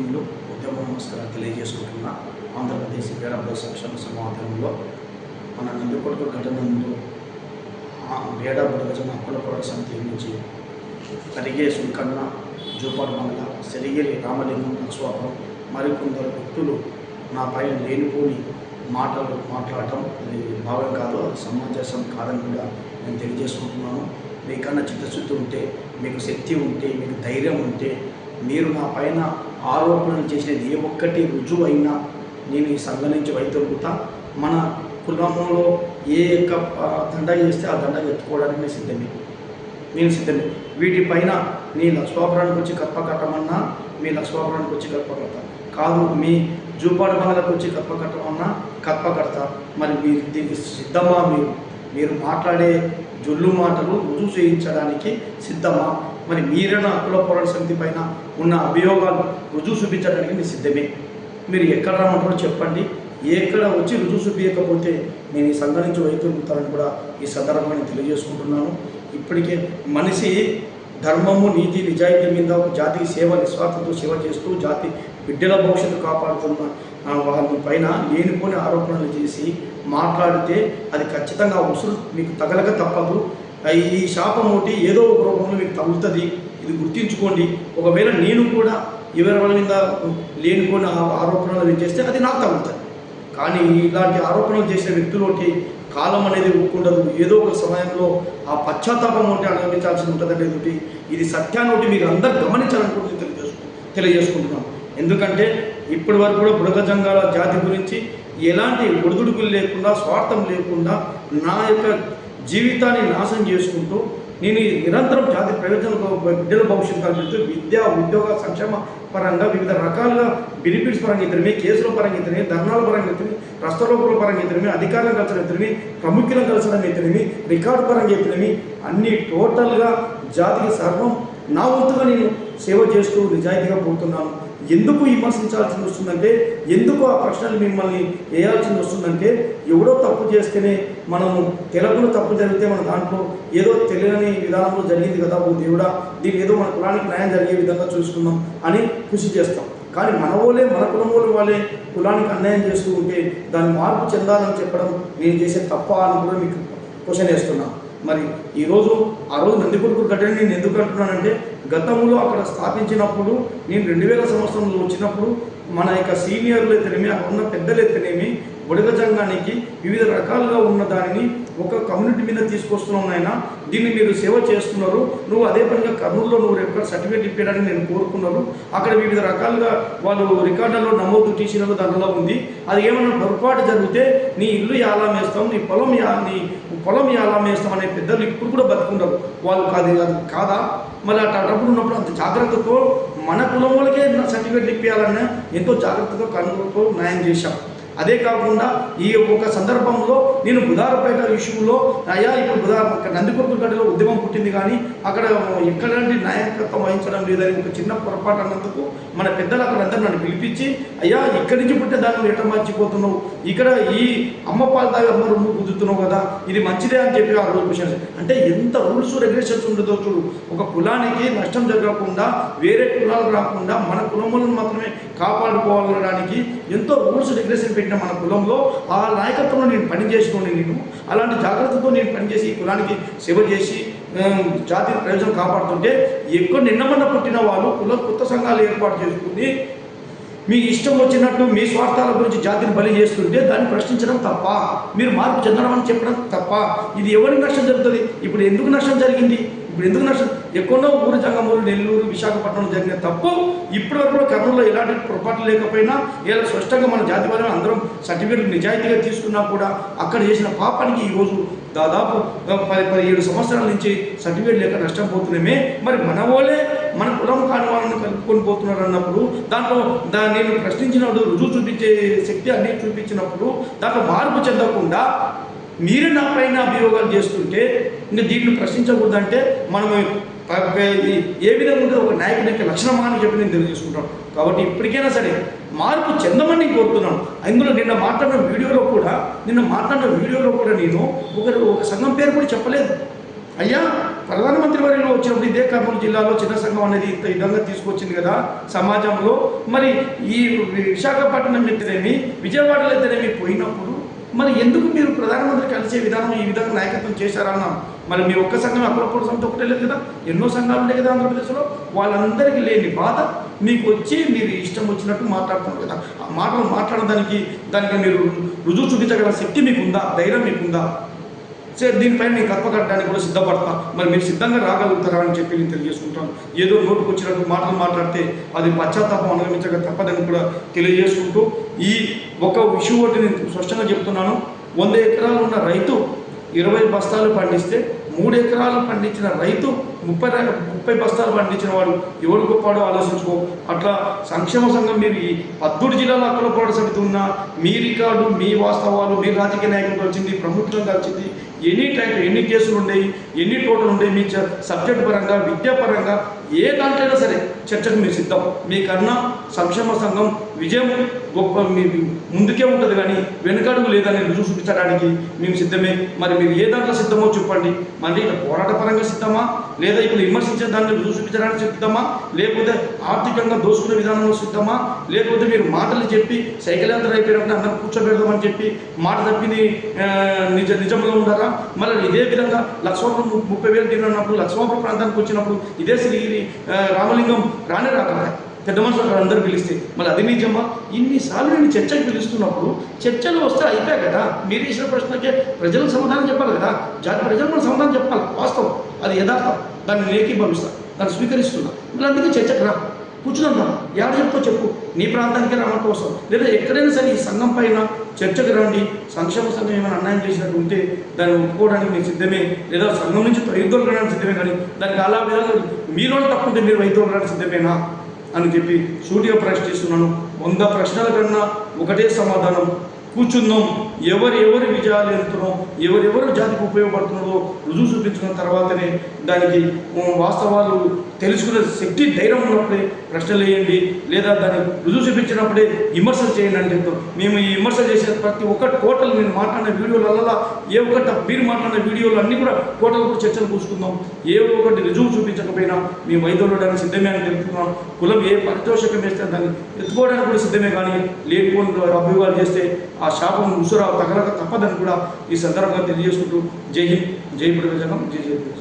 టీంలు ఉద్యమ నమస్కారాలు తెలియజేసుకుంటున్నా ఆంధ్రప్రదేశ్ బేడబ్బ సంక్షేమ సమాధానంలో మన నందికొట్టు ఘటనలో బేడ బుడగజన హక్కుల పోరాట సమితి నుంచి కరిగే సుంకన్న జూపాడు మండల సెరిగిరి రామలింగం లక్ష్వాపురం మరికొందరు వ్యక్తులు నా పైన లేనిపోని మాటలు మాట్లాడటం ఇది భావం కాదు అది సమంజసం కాదని కూడా నేను తెలియజేసుకుంటున్నాను. మీకన్నా చిత్తశుద్ధి ఉంటే మీకు శక్తి ఉంటే మీకు ధైర్యం ఉంటే మీరు నా పైన ఆరోపణలు చేసినది ఏ ఒక్కటి రుజువు అయినా నేను ఈ సంఘం నుంచి వైతొలుగుతా మన కులంలో ఏ యొక్క దండ చేస్తే ఆ దండ ఎత్తుకోవడానికి నేను సిద్ధమే. నేను సిద్ధమే. వీటిపైన నీ లక్ష్మాపురానికి వచ్చి కప్ప కట్టమన్నా మీ లక్ష్మాపురానికి వచ్చి కప్ప కడతా. కాదు మీ జూపాడు బంగళకు వచ్చి కప్ప కట్టమన్నా కప్ప కడతా. మరి మీరు దీనికి సిద్ధమా మీరు? మీరు మాట్లాడే జొల్లు మాటలు రుజువు చేయించడానికి సిద్ధమా? మరి మీరైన హక్కుల పోరాట సమితి పైన ఉన్న అభియోగాలు రుజువు చూపించడానికి మీరు సిద్ధమే. మీరు ఎక్కడ రమ్మంటారో చెప్పండి. ఎక్కడ వచ్చి రుజువు చూపించకపోతే నేను ఈ సంఘం నుంచి వైతొలుగుతానని కూడా ఈ సందర్భాన్ని తెలియజేసుకుంటున్నాను. ఇప్పటికే మనిషి ధర్మము నీతి నిజాయితీ మీద ఒక జాతికి సేవ నిస్వార్థంతో సేవ చేస్తూ జాతి బిడ్డల భవిష్యత్తు కాపాడుతున్న వాళ్ళ పైన లేనిపోని ఆరోపణలు చేసి మాట్లాడితే అది ఖచ్చితంగా ఉసురు మీకు తగలక తప్పదు. ఈ శాపం ఒకటి ఏదో ఒక రూపంలో మీకు తగులుతుంది. ఇది గుర్తించుకోండి. ఒకవేళ నేను కూడా ఎవరి మీద లేనిపోయిన ఆ- ఆరోపణలు చేస్తే అది నాకు తగులుతుంది. కానీ ఇలాంటి ఆరోపణలు చేసే వ్యక్తులకి కాలం అనేది ఒప్పుకుండదు. ఏదో ఒక సమయంలో ఆ పశ్చాత్తాపం ఒకటి అనుభవించాల్సి ఉంటుంది అనేది ఇది సత్యాన్ని ఒకటి మీరు అందరు గమనించాలనుకుంటుంది తెలియజేసుకు తెలియజేసుకుంటున్నాం. ఎందుకంటే ఇప్పటి వరకు కూడా బుడగజంగాల జాతి గురించి ఎలాంటి ఒడిదుడుకులు లేకుండా స్వార్థం లేకుండా నా యొక్క జీవితాన్ని నాశనం చేసుకుంటూ నేను నిరంతరం జాతి ప్రయోజనాలకు బిడ్డల భవిష్యత్తు కల్పిస్తూ విద్య ఉద్యోగ సంక్షేమ పరంగా వివిధ రకాలుగా బెనిఫిట్స్ పరంగా ఇతరమే కేసుల పరంగా ఇద్దరిమి ధర్నాల పరంగా ఇద్దరిమి రస్తరోపుల పరంగా ఇద్దరిమి అధికారులను కలిసడం ఇద్దరిమి ప్రముఖులను కలిసడం ఇద్దరిమి రికార్డు పరంగా ఇద్దరిమి అన్ని టోటల్గా జాతికి సర్వం నా వంతుగా నేను సేవ చేస్తూ నిజాయితీగా పోతున్నాను. ఎందుకు విమర్శించాల్సి వస్తుందంటే ఎందుకు ఆ ప్రశ్నలు మిమ్మల్ని వేయాల్సి వస్తుందంటే ఎవడో తప్పు చేస్తేనే మనము తెలుగులో తప్పు జరిగితే మన దాంట్లో ఏదో తెలియని విధానంలో జరిగింది కదా ఓ దేవుడా దీని ఏదో మన కులానికి న్యాయం జరిగే విధంగా చూసుకుందాం అని కృషి చేస్తాం. కానీ మన వాళ్ళే మన కులం వాళ్ళే కులానికి అన్యాయం చేస్తూ ఉంటే దాన్ని మార్పు చెందాలని చెప్పడం నేను చేసే తప్ప అని కూడా మీకు క్వశ్చన్ వేస్తున్నాను మరి ఈరోజు ఆ రోజు నందికొడుకు ఘటన నేను ఎందుకు అంటున్నానంటే గతంలో అక్కడ స్థాపించినప్పుడు నేను రెండు వేల సంవత్సరంలో వచ్చినప్పుడు మన యొక్క సీనియర్లు అయితేనేమి అక్కడ ఉన్న పెద్దలు అయితేనేమి బుడగ జంగానికి వివిధ రకాలుగా ఉన్న దానిని ఒక కమ్యూనిటీ మీద తీసుకొస్తున్నావు నాయన. దీన్ని మీరు సేవ చేస్తున్నారు. నువ్వు అదే పనిగా కర్నూలులో నువ్వు రేపు సర్టిఫికేట్ ఇప్పించడానికి నేను కోరుకున్నాను. అక్కడ వివిధ రకాలుగా వాళ్ళు రికార్డులలో నమోదు టీసీలలో దానిలో ఉంది. అది ఏమైనా పొరపాటు జరిగితే నీ ఇల్లు యాలం వేస్తాం నీ పొలం యా నీ పొలం ఎలా మేస్తామనే పెద్దలు ఇప్పుడు కూడా బతుకుంటారు వాళ్ళు కాదు కాదు కాదా? మళ్ళీ అట్లా డబ్బులు ఉన్నప్పుడు అంత జాగ్రత్తతో మన కులం వాళ్ళకే సర్టిఫికేట్లు ఇప్పించాలన్నా ఎంతో జాగ్రత్తగా కనుగోలుతో న్యాయం చేశాం. అదే కాకుండా ఈ ఒక సందర్భంలో నేను బుధారపేట విషయంలో అయ్యా ఇప్పుడు బుధా నందికొట్టు గడ్డలో ఉద్యమం పుట్టింది కానీ అక్కడ ఎక్కడంటి నాయకత్వం వహించడం లేదని ఒక చిన్న పొరపాటు అన్నందుకు మన పెద్దలు అక్కడ అందరూ నన్ను పిలిపించి అయ్యా ఇక్కడి నుంచి పుట్టే దాన్ని ఎట్లా మర్చిపోతున్నావు? ఇక్కడ ఈ అమ్మ పాల అమ్మ రొమ్ము కుదురుతున్నావు కదా ఇది మంచిదే అని చెప్పి ఆ రోజు క్వశ్చన్స్ అంటే ఎంత రూల్స్ రెగ్యులేషన్స్ ఉండదో చూడు ఒక కులానికి నష్టం జరగకుండా వేరే కులాలు రాకుండా మన కులములను మాత్రమే కాపాడుకోవాలనడానికి ఎంతో రూల్స్ రెగ్యులేషన్ పెట్టిన మన కులంలో ఆ నాయకత్వంలో నేను పనిచేసుకోండి నేను. అలాంటి జాగ్రత్తతో నేను పనిచేసి ఈ కులానికి సేవ చేసి జాతి ప్రయోజనం కాపాడుతుంటే ఎక్కువ నిన్నమన్న పుట్టిన వాళ్ళు కుల కొత్త సంఘాలు ఏర్పాటు చేసుకుని మీ ఇష్టం వచ్చినట్టు మీ స్వార్థాల గురించి జాతిని బలి చేస్తుంటే దాన్ని ప్రశ్నించడం తప్ప మీరు మార్పు చెందడం అని చెప్పడం తప్ప ఇది ఎవరికి నష్టం జరుగుతుంది? ఇప్పుడు ఎందుకు నష్టం జరిగింది? ఇప్పుడు ఎందుకు నష్టం? ఎక్కడో ఊరు జంగమూరు నెల్లూరు విశాఖపట్నం జరిగిన తప్పు ఇప్పటి వరకు కర్నూలులో ఎలాంటి పొరపాట్లు లేకపోయినా ఇలా స్పష్టంగా మన జాతి అందరం సర్టిఫికెట్లు నిజాయితీగా తీసుకున్నా కూడా అక్కడ చేసిన పాపానికి ఈరోజు దాదాపు పది పదిహేడు సంవత్సరాల నుంచి సర్టిఫికేట్ లేక నష్టం పోతున్నామే. మరి మన వాళ్ళే మన కులం కాని వాళ్ళని కలుపుకొని పోతున్నారు అన్నప్పుడు దాంట్లో దాన్ని నేను ప్రశ్నించినప్పుడు రుజువు చూపించే శక్తి అన్ని చూపించినప్పుడు దాంట్లో మార్పు చెందకుండా మీరు నా పైన అభియోగాలు చేస్తుంటే ఇంకా దీన్ని ప్రశ్నించకూడదంటే మనం ఏ విధంగా ఉంటే ఒక నాయకుడి యొక్క లక్షణమా అని చెప్పి నేను తెలియజేసుకుంటాను. కాబట్టి ఇప్పటికైనా సరే మార్పు చెందమని నేను కోరుతున్నాను. అందులో నిన్న మాట్లాడిన వీడియోలో కూడా నిన్న మాట్లాడిన వీడియోలో కూడా నేను ఒక ఒక సంఘం పేరు కూడా చెప్పలేదు. అయ్యా ప్రధానమంత్రి వారిలో వచ్చినప్పుడు ఇదే కర్నూలు జిల్లాలో చిన్న సంఘం అనేది ఇంత విధంగా తీసుకొచ్చింది కదా సమాజంలో. మరి ఈ విశాఖపట్నం ఎత్తనేమి విజయవాడలో ఎత్తనేమి పోయినప్పుడు మరి ఎందుకు మీరు ప్రధానమంత్రి కలిసే విధానం ఈ విధంగా నాయకత్వం చేశారన్న మరి మీ ఒక్క సంఘం అప్పుడప్పుడు సంఘం ఒకటే లేదు కదా? ఎన్నో సంఘాలు ఉండే కదా ఆంధ్రప్రదేశ్లో? వాళ్ళందరికీ లేని బాధ మీకు వచ్చి మీరు ఇష్టం వచ్చినట్టు మాట్లాడుతున్నారు కదా? ఆ మాటలు మాట్లాడడానికి దానికి మీరు రుజువు చూపించగల శక్తి మీకుందా? ధైర్యం మీకుందా? సరే దీనిపైన నేను కప్పకట్టడానికి కూడా సిద్ధపడతా. మరి మీరు సిద్ధంగా రాగలుగుతారా అని చెప్పి నేను తెలియజేసుకుంటాను. ఏదో నోటుకు వచ్చినట్టు మాటలు మాట్లాడితే అది పశ్చాత్తాపం అనుగమించక తప్పదని కూడా తెలియజేసుకుంటూ ఈ ఒక విషయం ఒకటి నేను స్పష్టంగా చెప్తున్నాను. వంద ఎకరాలు ఉన్న రైతు ఇరవై బస్తాలు పండిస్తే మూడు ఎకరాలు పండించిన రైతు ముప్పై ముప్పై బస్తాలు పండించిన వాడు ఎవడు గొప్పవాడో ఆలోచించుకో. అట్లా సంక్షేమ సంఘం మీరు ఈ పద్దూరు జిల్లాలో అక్కడ పోరాట సమితి ఉన్న మీ రికార్డు మీ వాస్తవాలు మీ రాజకీయ నాయకులు వచ్చింది ప్రభుత్వం వచ్చింది ఎన్ని టైం ఎన్ని కేసులు ఉండేవి ఎన్ని టోటల్ ఉండేవి మీ చ- సబ్జెక్ట్ పరంగా విద్యాపరంగా ఏ దాంట్లో అయినా సరే చర్చకు మీరు సిద్ధం. మీకన్నా సంక్షేమ సంఘం విజయం గొప్ప మీ ముందుకే ఉంటుంది కానీ వెనుకడుగు లేదని రుజువు చూపించడానికి మేము సిద్ధమే. మరి మీరు ఏ దాంట్లో సిద్ధమో చెప్పండి. మరి ఇట్లా పోరాట పరంగా సిద్ధమా? లేదా ఇప్పుడు విమర్శించే దాన్ని రుజువు చూపించడానికి సిద్ధమా? లేకపోతే ఆర్థికంగా దోసుకునే విధానంలో సిద్ధమా? లేకపోతే మీరు మాటలు చెప్పి సైకిల్ యాత్ర అయిపోయినప్పుడు అందరం కూర్చోబెడదామని చెప్పి మాట తప్పిని నిజ నిజంలో ఉండారా మళ్ళీ ఇదే విధంగా లక్ష్మాపురం ముప్పై వేలు తిన్నప్పుడు లక్ష్మాపురం ప్రాంతానికి వచ్చినప్పుడు ఇదే శ్రీ రామలింగం రానే రాక పెద్ద మనుషులు అందరూ పిలిస్తే మళ్ళీ అది నిజమా? ఇన్నిసార్లు నేను చర్చకు పిలుస్తున్నప్పుడు చర్చలు వస్తే అయిపోయాయి కదా? మీరు ఇచ్చిన ప్రశ్నకే ప్రజలకు సమాధానం చెప్పాలి కదా? జాతి ప్రజలు మన సమాధానం చెప్పాలి వాస్తవం. అది యథార్థం. దాన్ని నేను దాన్ని స్వీకరిస్తున్నా. అందుకే చర్చకు రా. కూర్చుందాం ఎవరు చెప్తో చెప్పు. నీ ప్రాంతానికి రావడం కోసం లేదా ఎక్కడైనా సరే ఈ సంఘం పైన చర్చకు రండి. సంక్షేమ సంఘం ఏమైనా అన్యాయం చేసినట్టు ఉంటే దాన్ని ఒప్పుకోవడానికి నేను సిద్ధమే. లేదా సంఘం నుంచి వైద్యులు సిద్ధమే కానీ దానికి అలా విధంగా మీలో తప్పుంటే మీరు వైద్యులు సిద్ధమేనా? అని చెప్పి సూటిగా ప్రశ్నిస్తున్నాను. వంద ప్రశ్నల కన్నా ఒకటే సమాధానం. కూర్చుందాం. ఎవరు ఎవరి విజయాలు ఎంతున్నాం ఎవరెవరు జాతికి ఉపయోగపడుతున్నారో రుజువు చూపించుకున్న తర్వాతనే దానికి వాస్తవాలు తెలుసుకునే శక్తి ధైర్యం ఉన్నప్పుడే ప్రశ్నలు వేయండి లేదా దాన్ని రుజువు చూపించినప్పుడే విమర్శలు చేయండి అంటే మేము ఈ విమర్శలు చేసే ప్రతి ఒక్క టోటల్ నేను మాట్లాడిన వీడియోలలో ఏ ఒక్కటి మీరు మాట్లాడిన వీడియోలు అన్నీ కూడా టోటల్ కూడా చర్చలు పూసుకుందాం. ఏ ఒక్కటి రుజువు చూపించకపోయినా మేము వైద్యులు సిద్ధమే అని తెలుపుతున్నాం. కులం ఏ పరితోషకం వేస్తే దాన్ని ఎత్తుకోవడానికి కూడా సిద్ధమే కానీ లేనిపోని అభియోగాలు చేస్తే ఆ శాపం ఉసురా తగలక తప్పదని కూడా ఈ సందర్భంగా తెలియజేసుకుంటూ జై హింద్ జై ప్రయోజనం జై జై ప్రయోజనం